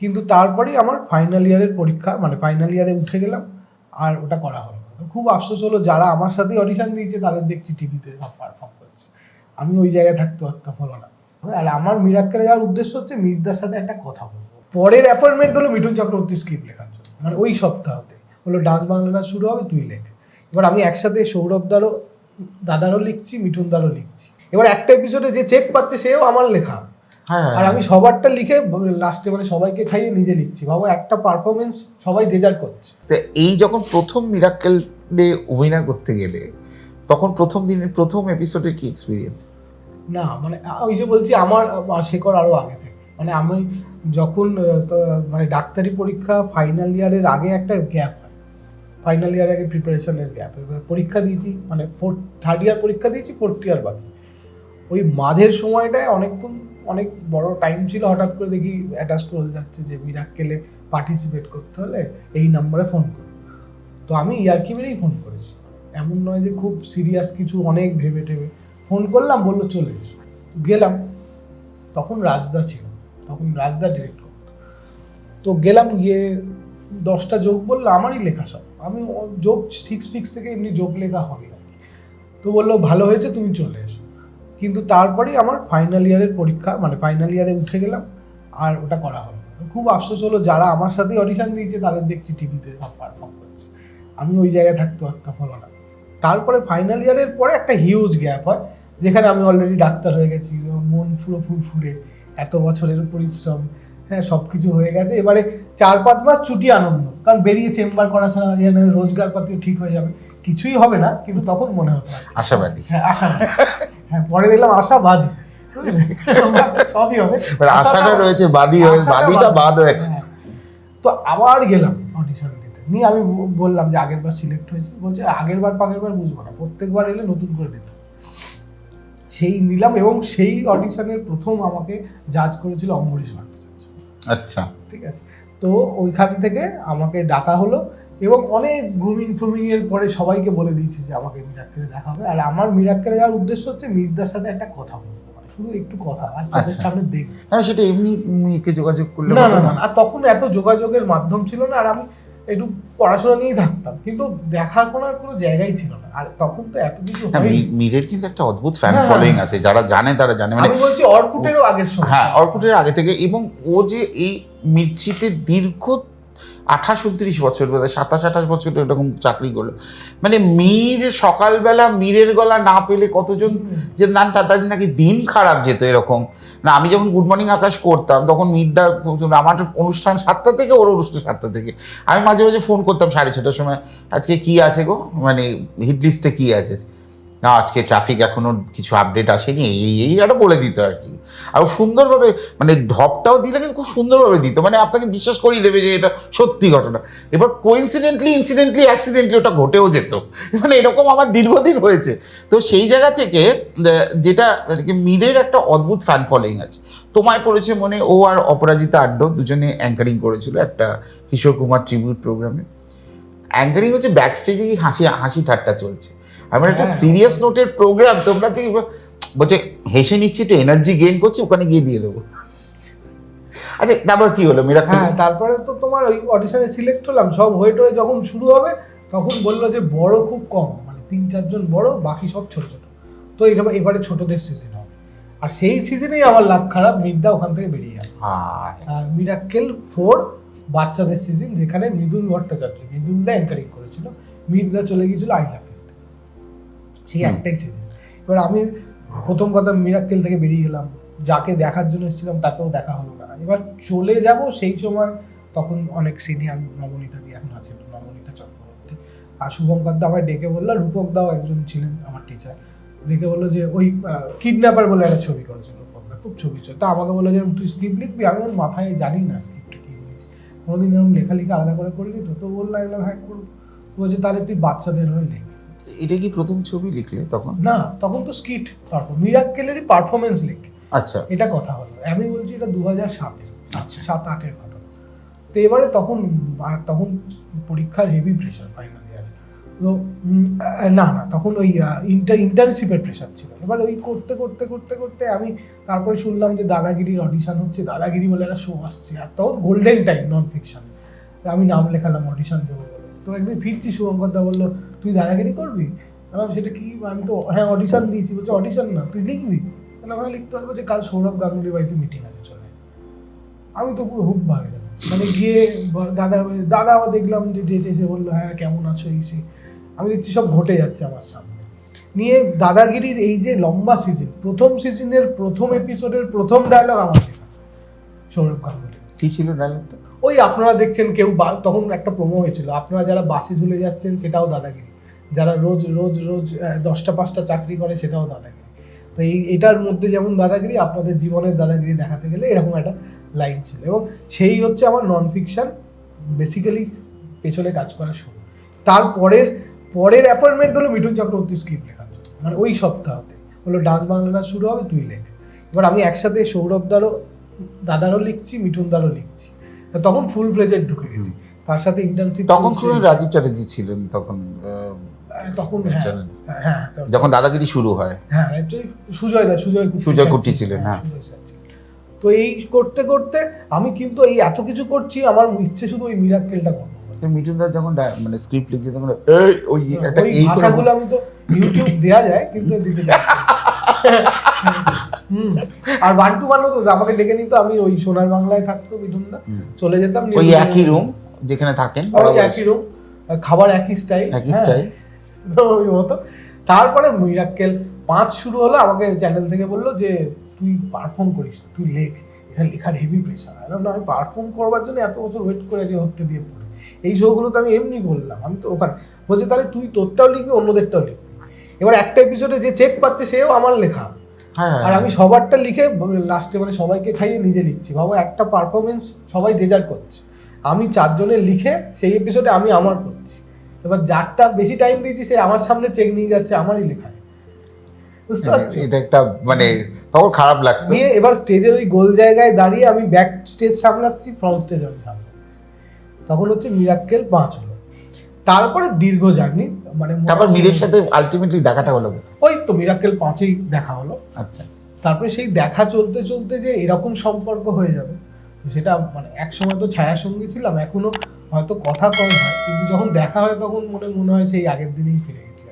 কিন্তু তারপরেই আমার ফাইনাল ইয়ারের পরীক্ষা মানে ফাইনাল ইয়ারে উঠে গেলাম আর ওটা করা হলো খুব আফসোস হলো যারা আমার সাথে অডিশন দিয়েছে তাদের দেখছি টিভিতে সব পারফর্ম করছে। আমি ওই জায়গায় থাকতে পারতাম, হলো না। আর আমার মিরাক্কেলে যাওয়ার উদ্দেশ্য হচ্ছে মির্দার সাথে একটা কথা বলব। পরের অ্যাপয়েন্টমেন্ট হলো মিঠুন চক্রবর্তী স্ক্রিপ্ট লেখার জন্য। মানে ওই সপ্তাহতে হলো ডান্স বাংলা শুরু হবে, তুই লেখ। এবার আমি একসাথে সৌরভ দারও, দাদারও লিখছি, মিঠুন দারও লিখছি। এবার একটা এপিসোডে যে চেক পাচ্ছে সেও আমার লেখা। আর আমি সবারটা লিখে লাস্টে মানে সবাইকে খাইয়ে নিজে লিখছি। ভাবো একটা পারফরমেন্স সবাই যে যার করছে। তো এই যখন প্রথম মিরাক্কেল ডে অভিনয় করতে গেলে তখন প্রথম দিনের প্রথম এপিসোডের কি এক্সপিরিয়েন্স না মানে ওই যে বলছি আমার শেখর আরও আগে থেকে। মানে আমি যখন তো, মানে ডাক্তারি পরীক্ষা ফাইনাল ইয়ারের আগে একটা গ্যাপ হয়। ফাইনাল ইয়ার আগে প্রিপারেশনের গ্যাপ পরীক্ষা দিয়েছি মানে ফোর্থ থার্ড ইয়ার পরীক্ষা দিয়েছি ফোর্থ ইয়ার বাকি। ওই মাঝের সময়টায় অনেকক্ষণ অনেক বড় টাইম ছিল, হঠাৎ করে দেখি অ্যাটাচ করে যাচ্ছে যে মিরাক্কেলে পার্টিসিপেট করতে হলে এই নাম্বারে ফোন করো। তো আমি ইয়ার্কি মেরেই ফোন করেছি। এমন নয় যে খুব সিরিয়াস কিছু, অনেক ভেবে টেবে ফোন করলাম, বলল চলে এসো। গেলাম। তখন রাজদা ছিল, তখন রাজদা ডিরেক্ট করতো তো গেলাম গিয়ে দশটা যোগ বলল, আমারই লেখা সব। আমি যোগ সিক্স ফিক্স থেকে এমনি যোগ লেখা হবে। তো বলল, ভালো হয়েছে, তুমি চলে এসো। কিন্তু তারপরেই আমার ফাইনাল ইয়ারের পরীক্ষা মানে ফাইনাল ইয়ারে উঠে গেলাম আর ওটা করা হলো খুব আফসোস হলো যারা আমার সাথে অডিশন দিয়েছে তাদের দেখছি টিভিতে সব পারফর্ম করছে। আমি ওই জায়গায় থাকতে পারতাম হলো না। তারপরে ফাইনাল ইয়ারের পরে একটা হিউজ গ্যাপ হয় যেখানে আমি অলরেডি ডাক্তার হয়ে গেছি মন পুরো ফুরফুরে এত বছরের পরিশ্রম হ্যাঁ সব কিছু হয়ে গেছে। এবারে চার পাঁচ মাস ছুটি আনন্দ কারণ বেরিয়ে চেম্বার করা ছাড়া এখানে রোজগার পাতিও ঠিক হয়ে যাবে। কিছুই হবে না কিন্তু তখন মনে হতো আশাবাদী। হ্যাঁ আশাবাদী। হ্যাঁ পরে দেখলাম আশাবাদী বুঝলে? সবই হবে। আশাটা রয়েছে বাদী হয়ে বাদীটা বাদ। বাদ হয়ে গেছে। তো আবার গেলাম অডিশন দিতে। নিয়ে আমি বললাম যে আগের বার সিলেক্ট হয়েছি। বলছে আগের বার পাগের বার বুঝব না। প্রত্যেকবার এলে নতুন করে দিত সেই নিলাম এবং সেই অডিশনের প্রথম আমাকে জাজ করেছিল অম্বরীশ ভট্টাচার্য। আচ্ছা। ঠিক আছে? তো ওইখান থেকে আমাকে ডাকা হলো। এবং অনেক গ্রুমিং ফ্রুমিং এর পরে সবাইকে বলে দিয়েছি যে আমাকে মিরাক্কেলে দেখা হবে আর আমার মিরাক্কেলে যাওয়ার উদ্দেশ্য হচ্ছে মির্দার সাথে একটা কথা বলব শুধু একটু কথা আর তাদের আচ্ছা। সামনে দেখব সেটা এমনি মেয়েকে যোগাযোগ করলে না না আর তখন এত যোগাযোগের মাধ্যম ছিল না আর আমি একটু পড়াশোনা নিয়েই থাকতাম। কিন্তু দেখার কোনো আর কোনো জায়গাই ছিল না। আর তখন তো এত কিছু। মি- মীরের কিন্তু একটা অদ্ভুত ফ্যান হ্যাঁ, ফলোয়িং আছে। যারা জানে তারা জানে। মানে আমি বলছি অর্কুটেরও আগের সময়। হ্যাঁ অর্কুটের আগে থেকে। এবং ও যে এই মির্চিতে দীর্ঘ আঠাশ, উনত্রিশ বছর বোধ হয় সাতাশ, আঠাশ বছর এরকম চাকরি করল। মানে মীর সকালবেলা মীরের গলা না পেলে কতজন যে, না তাদের নাকি দিন খারাপ যেত এরকম। না, আমি যখন গুড মর্নিং আকাশ করতাম, তখন মিডটা আমার অনুষ্ঠান সাতটা থেকে, ওর অনুষ্ঠান সাতটা থেকে। আমি মাঝে মাঝে ফোন করতাম সাড়ে ছটার সময়, আজকে কি আছে গো? মানে হিট লিস্টে কী আছে? না, আজকে ট্রাফিক এখনও কিছু আপডেট আসেনি, এই এই একটা বলে দিত আর কি। আর সুন্দরভাবে মানে ঢপটাও দিলে কিন্তু খুব সুন্দরভাবে দিত মানে আপনাকে বিশ্বাস করিয়ে দেবে যে এটা সত্যি ঘটনা। এবার কোইন্সিডেন্টলি ইনসিডেন্টলি অ্যাক্সিডেন্টলি ওটা ঘটেও যেত। মানে এরকম আমার দীর্ঘদিন হয়েছে। তো সেই জায়গা থেকে যেটা মীরের একটা অদ্ভুত ফ্যান ফলোয়িং আছে। তোমায় পড়েছে মনে, ও আর অপরাজিতা আড্ড, দুজনে অ্যাঙ্কারিং করেছিল একটা কিশোর কুমার ট্রিবিউট প্রোগ্রামে অ্যাঙ্কারিং হচ্ছে ব্যাক স্টেজে হাসি হাসি ঠাট্টা চলছে। আমার একটা। সিরিয়াস নোটের প্রোগ্রাম তোমরা তো বলছে হেসে নিচ্ছি একটু এনার্জি গেইন করছি ওখানে গিয়ে দিয়ে দেবো। আচ্ছা তারপর কি হলো? মেরা হ্যাঁ তারপরে তো তোমার ওই অডিশনে সিলেক্ট হলাম সব হয়ে টয়ে যখন শুরু হবে তখন বলল যে বড় খুব কম মানে তিন চারজন বড় বাকি সব ছোট ছোট। তো এটা এবারে ছোটদের সিজন হবে। আর সেই সিজনেই আমার লাভ খারাপ মির্দা ওখান থেকে বেরিয়ে গেল। আর মিরাক্কেল ফোর বাচ্চাদের সিজন যেখানে মৃদুল ভট্টাচার্য মৃদুলদা অ্যাঙ্কারিং করেছিল। মির্দা চলে গিয়েছিল আই লাভ সেই একটাই সিজন এবার আমি প্রথম কথা মিরাক্কেল থেকে বেরিয়ে গেলাম, যাকে দেখার জন্য এসেছিলাম তাকেও দেখা হলো না। এবার চলে যাব সেই সময়, তখন অনেক সিনিয়র নবনীতা দিয়ে এখন আছে নবনীতা চক্রবর্তী। আর শুভঙ্কর দা আমায় ডেকে বলল, রূপক দাও, একজন ছিলেন আমার টিচার দেখে বলল যে, ওই কিডন্যাপার বলে একটা ছবি করেছিল রূপক দা, খুব ছবি ছিল। তা আমাকে বলল যে, তুই স্ক্রিপ্ট লিখবি? আমি ওর মাথায় জানি না স্ক্রিপ্টটা কী জিনিস। কোনোদিন এরকম লেখালেখি আলাদা করে করিনি তো? তো এগুলো হ্যাঁ করব। বলছে, তাহলে তুই বাচ্চাদের হয়ে লেখ। এটা কি প্রথম ছবি লিখলে তখন? না তখন তো স্কিট পারফর্ম মিরাক্কেলেরই পারফরমেন্স লেখ। আচ্ছা। এটা কথা হলো। আমি বলছি এটা দু হাজার সাতের আচ্ছা। সাত আটের ঘটনা। তো এবারে তখন তখন পরীক্ষার হেভি প্রেশার ফাইনাল ইয়ারে তো না না তখন ওই ইন্টার ইন্টার্নশিপের প্রেশার ছিল। এবার ওই করতে করতে করতে করতে আমি তারপরে শুনলাম যে দাদাগিরির অডিশন হচ্ছে। দাদাগিরি বলে একটা শো আসছে। আর তখন গোল্ডেন টাইম নন ফিকশন আমি নাম লেখালাম অডিশন দেবো বলে। তো একদিন ফিরছি শুভঙ্কর দা বলল তুই দাদাগিরি করবি? আমি সেটা কি? আমি তো হ্যাঁ অডিশন দিয়েছি। বলছে অডিশন না তুই লিখবি? তাহলে আমরা লিখতে পারব যে কাল সৌরভ গাঙ্গুলির বাড়িতে মিটিং আছে চলে। আমি তো পুরো হুক ভাগে গেলাম। মানে গিয়ে দাদা দাদা আবার দেখলাম যে ড্রেস এসে বলল হ্যাঁ কেমন আছো এই সেই। আমি দেখছি সব ঘটে যাচ্ছে আমার সামনে। নিয়ে দাদাগিরির এই যে লম্বা সিজন প্রথম সিজনের প্রথম এপিসোডের প্রথম ডায়লগ আমার সৌরভ গাঙ্গুলি। কি ছিল ডায়লগটা ওই আপনারা দেখছেন কেউ তখন একটা প্রোমো হয়েছিল। আপনারা যারা বাসে ঝুলে যাচ্ছেন সেটাও দাদাগিরি। যারা রোজ রোজ রোজ দশটা পাঁচটা চাকরি করে সেটাও দাদাগিরি। তো এই এটার মধ্যে যেমন দাদাগিরি আপনাদের জীবনের দাদাগিরি দেখাতে গেলে এরকম একটা লাইন ছিল। এবং সেই হচ্ছে আমার নন ফিকশান বেসিক্যালি পেছনে কাজ করা শুরু। তারপরের পরের অ্যাপয়েন্টমেন্ট হলো মিঠুন চক্রবর্তী স্ক্রিপ্ট লেখার জন্য। মানে ওই সপ্তাহতে। হলো ডান্স বাংলা শুরু হবে তুই লেখ। এবার আমি একসাথে সৌরভদারও দাদারও লিখছি মিঠুন মিঠুনদারও লিখছি। তখন ফুল ফ্লেজের ঢুকে গেছি। তার সাথে ইন্টার্নশিপ তখন শুনে রাজীব চ্যাটার্জি ছিলেন তখন তখন হ্যাঁ। হ্যাঁ তখন- যখন দাদাগিরি শুরু হয়। হ্যাঁ সুজয় দা সুজয় স্যার ছিলেন, হ্যাঁ। তো এই করতে করতে আমি কিন্তু এই এত কিছু করছি আমার ইচ্ছে শুধু ওই মিরাক্কেলটা করব। মিঠুনদার যখন মানে স্ক্রিপ্ট লিখছে তখন এই ওই একটা এই ভাষাগুলো আমি তো ইউটিউব দেয়া যায় কিন্তু দিতে আর ওয়ান টু ওয়ানও তো আমাকে ডেকে নিত আমি ওই সোনার বাংলায় থাকতো মিঠুনদা হুম। চলে যেতাম ওই একই রুম যেখানে থাকেন ওই একই রুম খাবার একই স্টাইল একই স্টাইল মতো। তারপরে মিরাক্কেল পাঁচ শুরু হলো আমাকে চ্যানেল থেকে বলল যে তুই পারফর্ম করিস না, তুই লেখ এখানে লেখার হেভি প্রেশার না আমি পারফর্ম করবার জন্য এত বছর ওয়েট করে আছি হতে দিয়ে পড়ে। এই শোগুলো তো আমি এমনি করলাম আমি তো ওখানে বলছে তাহলে তুই তোরটাও লিখবি অন্যদেরটাও লিখবি। এবার একটা এপিসোডে যে চেক পাচ্ছে সেও আমার লেখা। হ্যাঁ আর আমি সবারটা লিখে লাস্টে মানে সবাইকে খাইয়ে নিজে লিখছি। ভাবো একটা পারফরমেন্স সবাই যে যার করছে। আমি চারজনে লিখে সেই এপিসোডে আমি আমার করছি। এবার যারটা বেশি টাইম দিয়েছি সে আমার সামনে চেক নিয়ে যাচ্ছে আমারই লেখায় পারছ? এটা একটা মানে তখন খারাপ লাগতো। নিয়ে এবার স্টেজের ওই গোল জায়গায় দাঁড়িয়ে আমি ব্যাক স্টেজ সামলাচ্ছি ফ্রন্ট স্টেজ আমি সামলাচ্ছি। তখন হচ্ছে মিরাক্কেল পাঁচ হলো। তারপরে দীর্ঘ জার্নি মানে তারপর মীরের সাথে আলটিমেটলি দেখাটা হলো ওই তো মিরাক্কেল পাঁচেই দেখা হলো। আচ্ছা। তারপরে সেই দেখা চলতে চলতে যে এরকম সম্পর্ক হয়ে যাবে সেটা মানে এক সময় তো ছায়ার সঙ্গী ছিলাম এখনও হয়তো কথা কম হয়, কিন্তু যখন দেখা হয় তখন মনে মনে হয় সেই আগের দিনেই ফিরে গেছি।